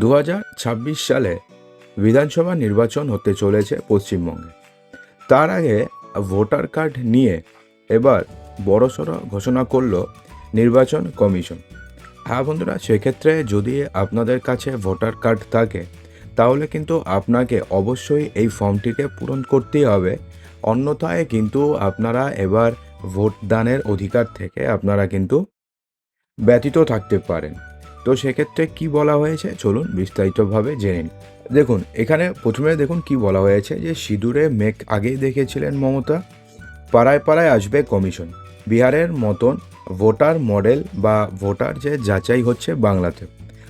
দু হাজার ছাব্বিশ সালে বিধানসভা নির্বাচন হতে চলেছে পশ্চিমবঙ্গে। তার আগে ভোটার কার্ড নিয়ে এবার বড়সড় ঘোষণা করল নির্বাচন কমিশন। হ্যাঁ বন্ধুরা, সেক্ষেত্রে যদি আপনাদের কাছে ভোটার কার্ড থাকে, তাহলে কিন্তু আপনাকে অবশ্যই এই ফর্মটিকে পূরণ করতেই হবে। অন্যথায় কিন্তু আপনারা এবার ভোটদানের অধিকার থেকে আপনারা কিন্তু ব্যতীত থাকতে পারেন। তো সেক্ষেত্রে কি বলা হয়েছে? চলুন বিস্তারিতভাবে জেনে নিই। দেখুন, এখানে প্রথমে দেখুন কি বলা হয়েছে যে সিঁদুরে মেঘ আগেই দেখেছিলেন মমতা। পাড়ায় পাড়ায় আসবে কমিশন। বিহারের মতন ভোটার মডেল বা ভোটার যে যাচাই হচ্ছে বাংলাতে।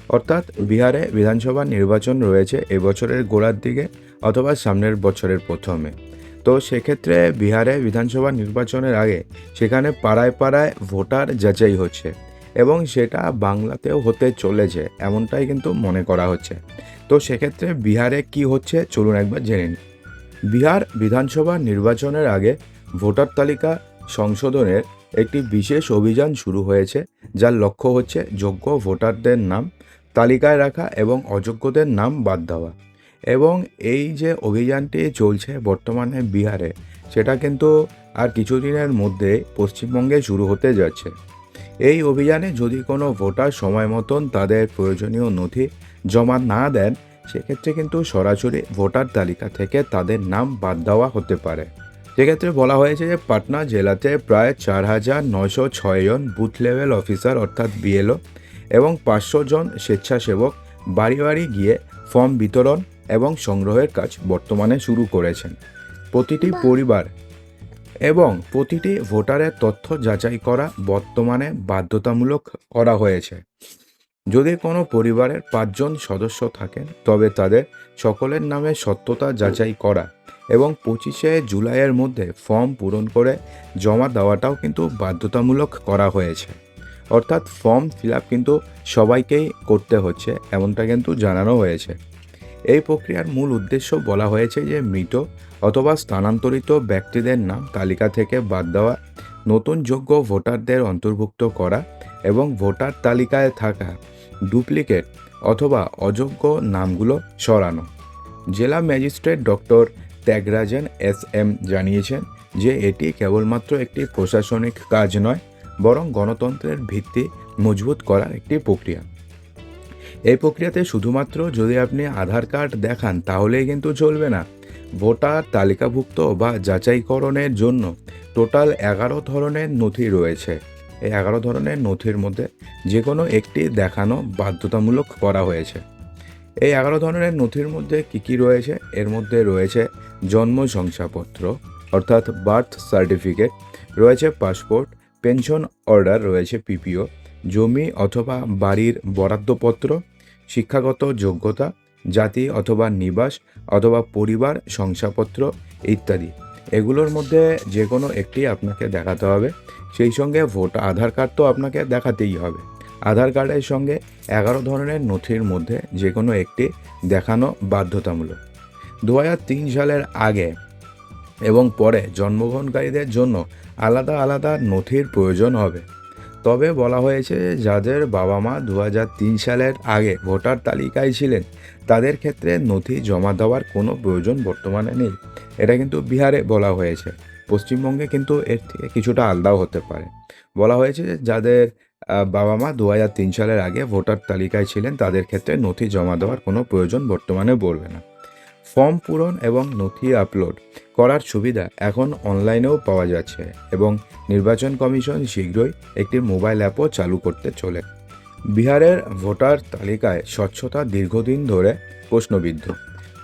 অর্থাৎ বিহারে বিধানসভা নির্বাচন রয়েছে এবছরের গোড়ার দিকে অথবা সামনের বছরের প্রথমে। তো সেক্ষেত্রে বিহারে বিধানসভা নির্বাচনের আগে সেখানে পাড়ায় পাড়ায় ভোটার যাচাই হচ্ছে। এবং সেটা বাংলাতেও হতে চলেছে, এমনটাই কিন্তু মনে করা হচ্ছে। তো সেক্ষেত্রে বিহারে কি হচ্ছে চলুন একবার জেনে বিহার বিধানসভা নির্বাচনের আগে ভোটার তালিকা সংশোধনের একটি বিশেষ অভিযান শুরু হয়েছে, যার লক্ষ্য হচ্ছে যোগ্য ভোটারদের নাম তালিকায় রাখা এবং অযোগ্যদের নাম বাদ দেওয়া। এবং এই যে অভিযানটি চলছে বর্তমানে বিহারে, সেটা কিন্তু আর কিছুদিনের মধ্যে পশ্চিমবঙ্গে শুরু হতে যাচ্ছে। এই অভিযানে যদি কোনো ভোটার সময় মতন তাদের প্রয়োজনীয় নথি জমা না দেন সেক্ষেত্রে কিন্তু সরাসরি ভোটার তালিকা থেকে তাদের নাম বাদ দেওয়া হতে পারে। সেক্ষেত্রে বলা হয়েছে যে পাটনা জেলাতে প্রায় চার হাজার নয়শো ছয় জন বুথ লেভেল অফিসার অর্থাৎ বিএলও এবং পাঁচশো জন স্বেচ্ছাসেবক বাড়ি বাড়ি গিয়ে ফর্ম বিতরণ এবং সংগ্রহের কাজ বর্তমানে শুরু করেছেন। প্রতিটি পরিবার এবং প্রতিটি ভোটারের তথ্য যাচাই করা বর্তমানে বাধ্যতামূলক করা হয়েছে। যদি কোনো পরিবারের পাঁচজন সদস্য থাকেন, তবে তাদের সকলের নামে সত্যতা যাচাই করা এবং পঁচিশে জুলাইয়ের মধ্যে ফর্ম পূরণ করে জমা দেওয়াটাও কিন্তু বাধ্যতামূলক করা হয়েছে। অর্থাৎ ফর্ম ফিল কিন্তু সবাইকেই করতে হচ্ছে, এমনটা কিন্তু জানানো হয়েছে। এই প্রক্রিয়ার মূল উদ্দেশ্য বলা হয়েছে যে মৃত অথবা স্থানান্তরিত ব্যক্তিদের নাম তালিকা থেকে বাদ দেওয়া, নতুন যোগ্য ভোটারদের অন্তর্ভুক্ত করা এবং ভোটার তালিকায় থাকা, ডুপ্লিকেট অথবা অযোগ্য নামগুলো সরানো। জেলা magistrate doctor Thiagarajan S M জানিয়েছেন যে এটি কেবলমাত্র একটি প্রশাসনিক কাজ নয়, বরং গণতন্ত্রের ভিত্তি মজবুত করার একটি প্রক্রিয়া। এই প্রক্রিয়াতে শুধুমাত্র যদি আপনি আধার কার্ড দেখান, তাহলেই কিন্তু চলবে না। ভোটার তালিকাভুক্ত বা যাচাইকরণের জন্য টোটাল এগারো ধরনের নথি রয়েছে। এই এগারো ধরনের নথির মধ্যে যে কোনো একটি দেখানো বাধ্যতামূলক করা হয়েছে। এই এগারো ধরনের নথির মধ্যে কী কী রয়েছে? এর মধ্যে রয়েছে জন্ম শংসাপত্র, অর্থাৎ বার্থ সার্টিফিকেট, রয়েছে পাসপোর্ট, পেনশন অর্ডার, রয়েছে পিপিও, জমি অথবা বাড়ির বরাদ্দপত্র শিক্ষাগত যোগ্যতা, জাতি অথবা নিবাস অথবা পরিবার, শংসাপত্র ইত্যাদি। এগুলোর মধ্যে যে কোনো একটি আপনাকে দেখাতে হবে। সেই সঙ্গে ভোট, আধার কার্ড তো আপনাকে দেখাতেই হবে। আধার কার্ডের সঙ্গে এগারো ধরনের নথির মধ্যে যে কোনো একটি দেখানো বাধ্যতামূলক। দু তিন সালের আগে এবং পরে জন্মগ্রহণকারীদের জন্য আলাদা আলাদা নথির প্রয়োজন হবে। তবে বলা হয়েছে যাদের বাবা মা দু হাজার তিন সালের আগে ভোটার তালিকায় ছিলেন, তাদের ক্ষেত্রে নথি জমা দেওয়ার কোনো প্রয়োজন বর্তমানে নেই। এটা কিন্তু বিহারে বলা হয়েছে। পশ্চিমবঙ্গে কিন্তু এর থেকে কিছুটা আলাদাও হতে পারে। বলা হয়েছে যাদের বাবা মা দু সালের আগে ভোটার তালিকায় ছিলেন, তাদের ক্ষেত্রে নথি জমা দেওয়ার কোনো প্রয়োজন বর্তমানে পড়বে না। ফর্ম পূরণ এবং নথি আপলোড করার সুবিধা এখন অনলাইনেও পাওয়া যাচ্ছে এবং নির্বাচন কমিশন শীঘ্রই একটি মোবাইল অ্যাপও চালু করতে চলে। বিহারের ভোটার তালিকায় স্বচ্ছতা দীর্ঘদিন ধরে প্রশ্নবিদ্ধ।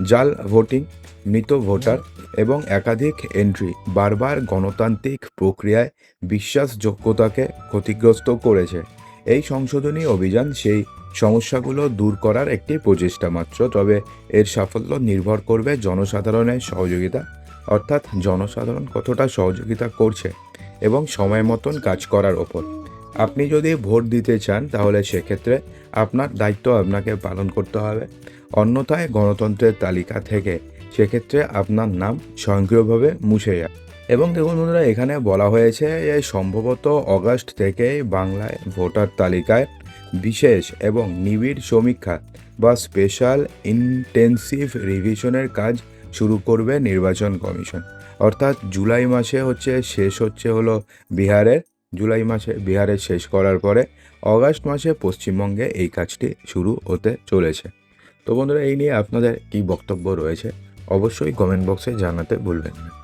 জাল ভোটিং, মৃত ভোটার এবং একাধিক এন্ট্রি বারবার গণতান্ত্রিক প্রক্রিয়ায় বিশ্বাসযোগ্যতাকে ক্ষতিগ্রস্ত করেছে। এই সংশোধনী অভিযান সেই সমস্যাগুলো দূর করার একটি প্রচেষ্টা মাত্র, তবে এর সাফল্য নির্ভর করবে জনসাধারণের সহযোগিতা, অর্থাৎ জনসাধারণ কতটা সহযোগিতা করছে এবং সময় মতন কাজ করার ওপর। আপনি যদি ভোট দিতে চান, তাহলে সেক্ষেত্রে আপনার দায়িত্ব আপনাকে পালন করতে হবে। অন্যথায় গণতন্ত্রের তালিকা থেকে সেক্ষেত্রে আপনার নাম স্বয়ংক্রিয়ভাবে মুছে যায়। এবং দেখুন বন্ধুরা, এখানে বলা হয়েছে যে সম্ভবত অগাস্ট থেকেই বাংলায় ভোটার তালিকায় বিশেষ এবং নিবিড় সমীক্ষা বা স্পেশাল ইন্টেন্সিভ রিভিশনের কাজ শুরু করবে নির্বাচন কমিশন। অর্থাৎ জুলাই মাসে হচ্ছে শেষ হচ্ছে হলো বিহারের, জুলাই মাসে বিহারে শেষ করার পরে অগাস্ট মাসে পশ্চিমবঙ্গে এই কাজটি শুরু হতে চলেছে। তো বন্ধুরা, এই নিয়ে আপনাদের কী বক্তব্য রয়েছে অবশ্যই কমেন্ট বক্সে জানাতে ভুলবেন না।